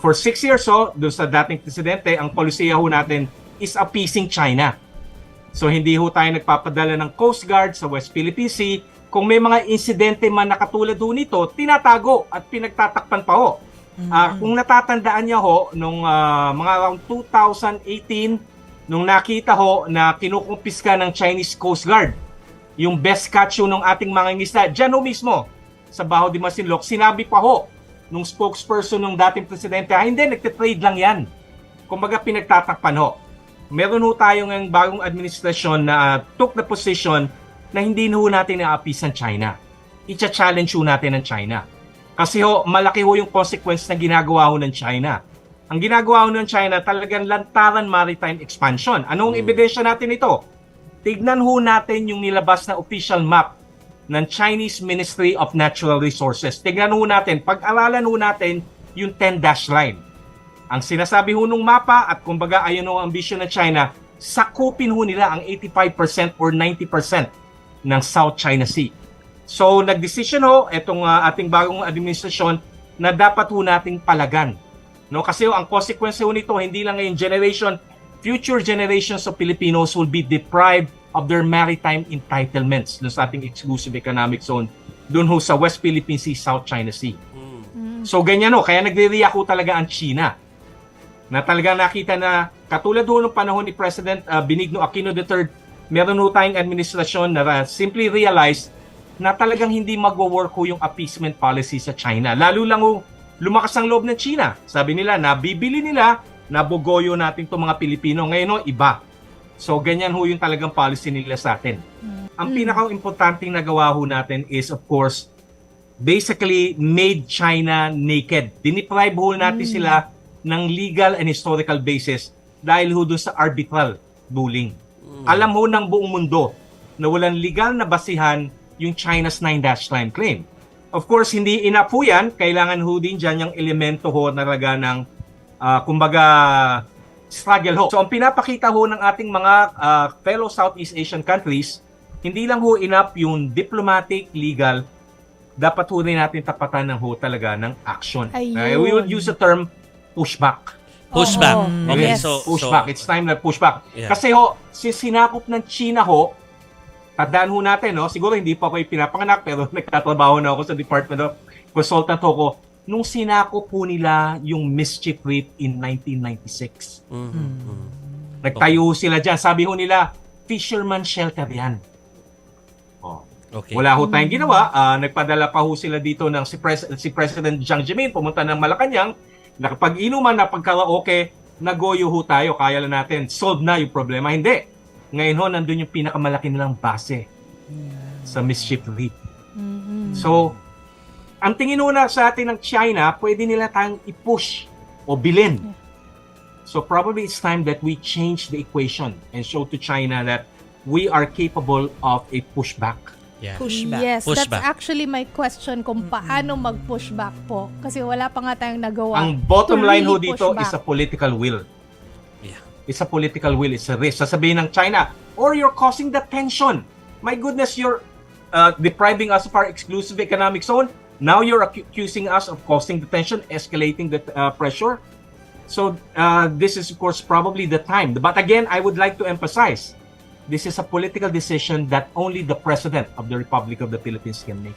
For six years ho, doon sa dating presidente, ang polisiya ho natin is appeasing China. So hindi ho tayo nagpapadala ng Coast Guard sa West Philippine Sea. Kung may mga insidente man na katulad ho nito, tinatago at pinagtatakpan pa ho. Ah, kung natatandaan niya ho, nung ah, mga around 2018, nung nakita ho na kinukumpiska ng Chinese Coast Guard, yung best catch ng ating mga ngisda, dyan ho mismo, sa Baho de Masinloc, sinabi pa ho nung spokesperson ng dating presidente, ah, hindi, nagtitrade lang yan. Kumbaga pinagtatakpan ho. Meron ho tayo ng bagong administrasyon na took the position na hindi na ho natin naapisan China. Icha-challenge ho natin ng China. Kasi ho, malaki ho yung consequence na ginagawa ho ng China. Ang ginagawa ho ng China, talagang lantaran maritime expansion. Anong ebidensya natin ito? Tignan ho natin yung nilabas na official map ng Chinese Ministry of Natural Resources. Tignan ho natin, pag-aralan ho natin yung 10-dash line. Ang sinasabi ho nung mapa at kumbaga ayon ho ang ambisyon ng China, sakupin ho nila ang 85% or 90% ng South China Sea. So nagdesisyon ho itong ah, ating bagong administrasyon na dapat ho nating palagan. No kasi ho, ang consequence ho nito hindi lang ngayong generation, future generations of Filipinos will be deprived of their maritime entitlements dun sa ating exclusive economic zone dun ho sa West Philippine Sea, South China Sea. So ganyan ho, kaya nagre-react ho talaga ang China na talagang nakita na katulad ho ng panahon ni President uh, Benigno Aquino III, meron ho tayong administrasyon na uh, simply realize na talagang hindi magwo-work ho yung appeasement policy sa China. Lalo lang ho, lumakas ang loob ng China. Sabi nila, nabibili nila, nabugoyo natin itong mga Pilipino. Ngayon ho, iba. So, ganyan ho yung talagang policy nila sa atin. Ang pinaka-importanting nagawa ho natin is, of course, basically made China naked. Diniprive ho natin sila ng legal and historical basis dahil ho dun sa arbitral ruling. Alam ho ng buong mundo na walang legal na basihan yung China's nine-dash line claim. Of course, hindi enough ho yan. Kailangan ho din dyan yung elemento ho na talaga ng, ah, kumbaga, struggle ho. So, ang pinapakita ho ng ating mga ah, fellow Southeast Asian countries, hindi lang ho enough yung diplomatic, legal, dapat ho rin natin tapatan ng ho talaga ng action. Ayun. Uh, we would use the term pushback. Pushback. Oo. Okay, Yes. so, Pushback. so It's time na pushback. Yeah. Kasi ho, si sinakop ng China ho, tandaan ho natin, no? siguro hindi pa ako pinapanganak, pero nagtatrabaho na ako sa Department of Consultant ako, nung sinakop po nila yung mischief reef in 1996. Mhm, mhm. Nagtayo sila dyan. Sabi ho nila, fisherman shelter yan. Oh. Okay. Wala ho tayong ginawa. Ah, nagpadala pa ho sila dito ng si, Pres- si President Jiang Zemin pumunta ng Malacanang. Nakapag-inuman na pagkaraoke, nagoyo ho tayo. Kaya lang natin. Solve na yung problema. Hindi. Ngayon ho, nandun yung pinakamalaki nilang base sa Mischief Reef. Mhm. So, ang tingin ho na sa atin ng China, pwede nila tayong i-push o bilhin. So probably it's time that we change the equation and show to China that we are capable of a pushback. Yeah. Pushback. Yes, Pushback. that's actually my question kung paano mag-pushback po. Kasi wala pa nga tayong nagawa. Ang bottom to line ho really dito push is a political will. Yeah. It's a political will. It's a risk. Sasabihin ng China, or you're causing the tension. My goodness, you're uh, depriving us of our exclusive economic zone. Now you're accu- accusing us of causing the tension, escalating the uh, pressure. So uh, this is, of course, probably the time. But again, I would like to emphasize, this is a political decision that only the President of the Republic of the Philippines can make.